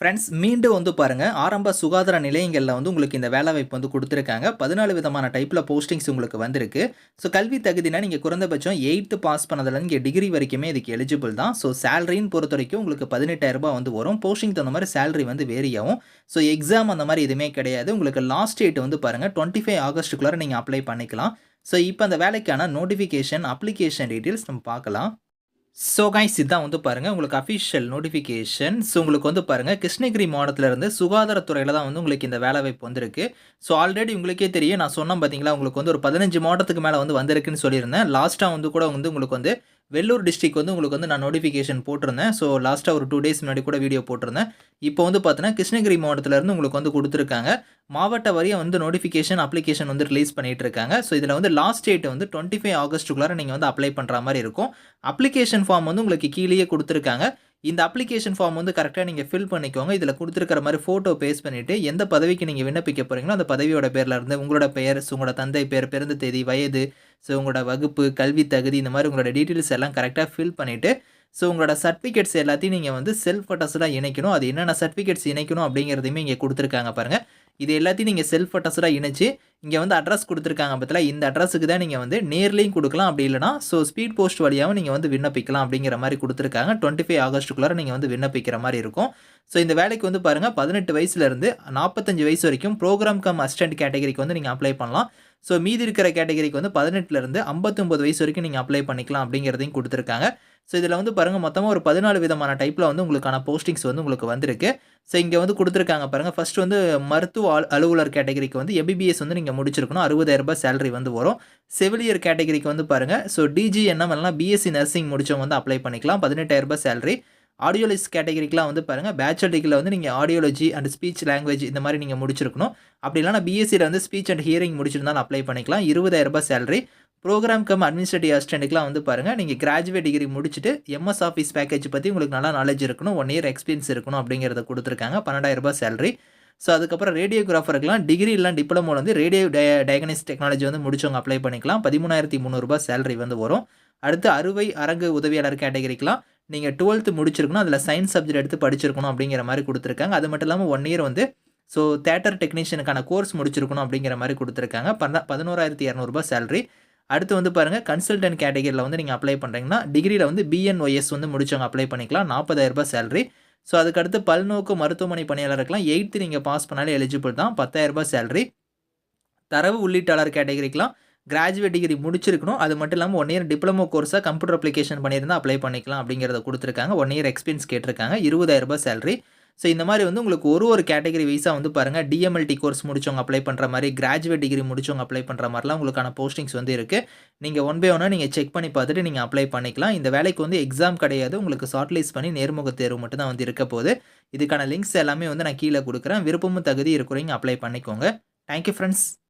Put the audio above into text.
Friends மீண்டும் வந்து பாருங்கள் ஆரம்ப சுகாதார நிலையங்களில் வந்து உங்களுக்கு இந்த வேலைவாய்ப்பு வந்து கொடுத்துருக்காங்க. பதினாலு விதமான டைப்பில் போஸ்டிங்ஸ் உங்களுக்கு வந்திருக்கு. ஸோ கல்வி தகுதினா நீங்கள் குறைந்தபட்சம் எயித்து பாஸ் பண்ணதுல இங்கே டிகிரி வரைக்குமே இதுக்கு எலிஜிபிள் தான். ஸோ சேலரின்னு பொறுத்த வரைக்கும் உங்களுக்கு பதினெட்டாயிரரூபா வந்து வரும். போஸ்டிங் தகுந்த மாதிரி சேலரி வந்து வேரியாகும் ஸோ எக்ஸாம் அந்த மாதிரி எதுவுமே கிடையாது. உங்களுக்கு லாஸ்ட் டேட் வந்து பாருங்கள் டுவெண்ட்டி ஃபைவ் ஆகஸ்ட்டுக்குள்ளே நீங்கள் அப்ளை பண்ணிக்கலாம். ஸோ இப்போ அந்த வேலைக்கான நோட்டிஃபிகேஷன் அப்ளிகேஷன் டீட்டெயில்ஸ் நம்ம பார்க்கலாம். ஸோ கைஸ் இதான் வந்து பாருங்கள் உங்களுக்கு அஃபிஷியல் நோட்டிஃபிகேஷன் ஸோ உங்களுக்கு வந்து பாருங்கள் கிருஷ்ணகிரி மாவட்டத்தில் இருந்து சுகாதாரத்துறையில் தான் வந்து உங்களுக்கு இந்த வேலை வாய்ப்பு வந்திருக்கு. ஸோ ஆல்ரெடி உங்களுக்கே தெரியும் நான் சொன்னேன் பார்த்தீங்களா உங்களுக்கு வந்து ஒரு பதினஞ்சு மாவட்டத்துக்கு மேலே வந்து வந்திருக்குன்னு சொல்லியிருந்தேன். லாஸ்ட்டாக வந்து கூட வந்து உங்களுக்கு வந்து வெள்ளூர் டிஸ்ட்ரிக் வந்து உங்களுக்கு வந்து நான் நோட்டிஃபிகேஷன் போட்டிருந்தேன். ஸோ லாஸ்ட்டாக ஒரு டூ டேஸ் முன்னாடி கூட வீடியோ போட்டிருந்தேன். இப்போ வந்து பார்த்தீங்கன்னா கிருஷ்ணகிரி மாவட்டத்திலேருந்து உங்களுக்கு வந்து கொடுத்துருக்காங்க. மாவட்ட வரியை வந்து நோட்டிஃபிகேஷன் அப்ளிகேஷன் வந்து ரிலீஸ் பண்ணிகிட்டு இருக்காங்க. ஸோ இதில் வந்து லாஸ்ட் டேட் வந்து டுவெண்ட்டி ஃபைவ் ஆகஸ்ட்டுக்குள்ளார நீங்கள் வந்து அப்ளை பண்ணுற மாதிரி இருக்கும். அப்ளிகேஷன் ஃபார்ம் வந்து உங்களுக்கு கீழேயே கொடுத்துருக்காங்க. இந்த அப்ளிகேஷன் ஃபார்ம் வந்து கரெக்டாக நீங்கள் ஃபில் பண்ணிக்கோங்க. இதில் கொடுத்துருக்கிற மாதிரி ஃபோட்டோ பேஸ் பண்ணிவிட்டு எந்த பதவிக்கு நீங்கள் விண்ணப்பிக்க போகிறீங்களோ அந்த பதவியோட பேரில் இருந்து உங்களோட பெயர் ஸோ உங்களோட தந்தை பேர் பிறந்த தேதி வயது ஸோ உங்களோட வகுப்பு கல்வி தகுதி இந்த மாதிரி உங்களோட டீட்டெயில்ஸ் எல்லாம் கரெக்டாக ஃபில் பண்ணிவிட்டு ஸோ உங்களோட சர்டிஃபிகேட்ஸ் எல்லாத்தையும் நீங்கள் வந்து செல்ஃப் அட்டஸ்டாக இணைக்கணும். அது என்னென்ன சர்டிஃபிகேட்ஸ் இணைக்கணும் அப்படிங்கிறதையுமே இங்கே கொடுத்துருக்காங்க பாருங்கள் இது எல்லாத்தையும் நீங்கள் செல்ஃப் அட்டஸ்டாக இணைச்சு இங்கே வந்து அட்ரஸ் கொடுத்துருக்காங்க பற்றில இந்த அட்ரஸுக்கு தான் நீங்கள் வந்து நேர்லேயும் கொடுக்கலாம் அப்படி இல்லைனா ஸோ ஸ்பீட் போஸ்ட் வழியாகவும் நீங்கள் வந்து விண்ணப்பிக்கலாம் அப்படிங்கிற மாதிரி கொடுத்துருக்காங்க. டுவெண்ட்டி ஃபைவ் ஆகஸ்ட்டுக்குள்ளார நீங்கள் வந்து விண்ணப்பிக்கிற மாதிரி இருக்கும். ஸோ இந்த வேலைக்கு வந்து பாருங்கள் பதினெட்டு வயசுலேருந்து நாற்பத்தஞ்சு வயசு வரைக்கும் ப்ரோக்ராம் கம் அசிஸ்டன்ட் கேட்டகரிக்கு வந்து நீங்கள் அப்ளை பண்ணலாம். ஸோ மீதி இருக்கிற கேட்டகரிக்கு வந்து பதினெட்டுலேருந்து ஐம்பத்தொம்பது வயசு வரைக்கும் நீங்கள் அப்ளை பண்ணிக்கலாம் அப்படிங்கிறதையும் கொடுத்துருக்காங்க. ஸோ இதில் வந்து பாருங்கள் மொத்தமாக ஒரு பதினாலு விதமான டைப்பில் வந்து உங்களுக்கான போஸ்டிங்ஸ் வந்து உங்களுக்கு வந்திருக்கு. ஸோ இங்கே வந்து கொடுத்துருக்காங்க பாருங்கள் ஃபஸ்ட் வந்து மருத்துவ அலுவலர் கேட்டகரிக்கு வந்து எபிபிஎஸ் வந்து நீங்கள் முடிச்சிருக்கணும். அறுபதாயிரம் ரூபாய் சேலரி வந்து வரும். செவிலியர் கேட்டகரிக்கு வந்து பாருங்கள் ஸோ டிஜிஎன்எம் எல்லாம் பிஎஸ்சி நர்சிங் முடிச்சவங்க வந்து அப்ளை பண்ணிக்கலாம். பதினெட்டாயிரம் ரூபாய் சேலரி ஆடியோலஜி கேட்டகரிக்கெலாம் வந்து பாருங்கள் பேச்சுலர் டிகிரியில் வந்து நீங்கள் ஆடியோலஜி அண்ட் ஸ்பீச் லாங்குவேஜ் இந்த மாதிரி நீங்கள் முடிச்சிருக்கணும். அப்படி இல்லைனா பிஎஸ்சியில் வந்து ஸ்பீச் அண்ட் ஹியரிங் முடிச்சிருந்தாலும் அப்ளை பண்ணிக்கலாம். இருபதாயிரம் ரூபாய் சேலரி ப்ரோக்ராம் கம் அட்மினிஸ்ட்ரேட்டிவ் அசிஸ்டண்ட்டுக்குலாம் வந்து பாருங்கள் நீங்கள் கிராஜுவேட் டிகிரி முடிச்சுட்டு எம்எஸ் ஆஃபீஸ் பேக்கேஜ் பற்றி உங்களுக்கு நல்லா நாலேஜ் இருக்கணும். ஒன் இயர் எக்ஸ்பீரியன்ஸ் இருக்கணும் அப்படிங்கிறத கொடுத்துருக்காங்க. பன்னெண்டாயிரம் ரூபாய் சேலரி ஸோ அதுக்கப்புறம் ரேடியோகிராஃபருக்குலாம் டிகிரி இல்லை டிப்ளமோ வந்து ரேடியோ டய டயக்னிஸ் டெக்னாலஜி வந்து முடிச்சவங்க அப்ளை பண்ணிக்கலாம். பதிமூணாயிரத்தி முந்நூறுரூபா சேலரி வந்து வரும். அடுத்து அறுவை அரங்கு உதவியாளர் கேட்டகரிக்கெலாம் நீங்கள் டுவெல்த்து முடிச்சிருக்கணும் அதில் சயின்ஸ் சப்ஜெக்ட் எடுத்து படிச்சிருக்கணும் அப்படிங்கிற மாதிரி கொடுத்துருக்காங்க. அது மட்டும் இல்லாமல் ஒன் இயர் வந்து ஸோ தேட்டர் டெக்னீஷியனுக்கான கோர்ஸ் முடிச்சிருக்கணும் அப்படிங்கிற மாதிரி கொடுத்துருக்காங்க. பன்ன பதினோராயிரத்தி இரநூறுபா சேலரி அடுத்து வந்து பாருங்கள் கன்சல்டன்ட் கேட்டகரியில் வந்து நீங்கள் அப்ளை பண்ணுறீங்கன்னா டிகிரியில் வந்து பிஎன்ஒஎஸ் வந்து முடிச்சவங்க அப்ளை பண்ணிக்கலாம். நாற்பதாயிரரூபா சேலரி ஸோ அதுக்கடுத்து பல்நோக்கு மருத்துவமனை பணியாளருக்கெலாம் எயித்து நீங்கள் பாஸ் பண்ணாலே எலிஜிபிள் தான். பத்தாயிரரூபா சேலரி தரவு உள்ளீட்டாளர் கேட்டகரிக்கெலாம் கிராஜுவேட் டிகிரி முடிச்சிருக்கணும். அது மட்டும் இல்லாமல் ஒன் இயர் டிப்ளமோ கோர்ஸாக கம்ப்யூட்டர் அப்ளிகேஷன் பண்ணியிருந்தால் அப்ளை பண்ணிக்கலாம் அப்படிங்கிறத கொடுத்துருக்காங்க. ஒன் இயர் எக்ஸ்பீரியன்ஸ் கேட்டிருக்காங்க. இருபதாயிரரூபா சேலரி ஸோ இந்த மாதிரி வந்து உங்களுக்கு ஒரு ஒரு கேட்டகரி வைஸாக வந்து பாருங்கள் டிஎம்எல்டி கோர்ஸ் முடிச்சவங்க அப்ளை பண்ணுற மாதிரி கிராஜுவேட் டிகிரி முடிச்சவங்க அப்ளை பண்ணுற மாதிரிலாம் உங்களுக்கான போஸ்டிங்ஸ் வந்து இருக்குது நீங்கள் ஒன் பை ஒன்னாக நீங்கள் செக் பண்ணி பார்த்துட்டு நீங்கள் அப்ளை பண்ணிக்கலாம். இந்த வேலைக்கு வந்து எக்ஸாம் கிடையாது. உங்களுக்கு ஷார்ட்லிஸ்ட் பண்ணி நேர்முக தேர்வு மட்டும் தான் வந்து இருக்க போது இதுக்கான லிங்க்ஸ் எல்லாமே வந்து நான் கீழே கொடுக்குறேன். விருப்பமும் தகுதி இருக்கிறவங்க அப்ளை பண்ணிக்கோங்க. Thank you friends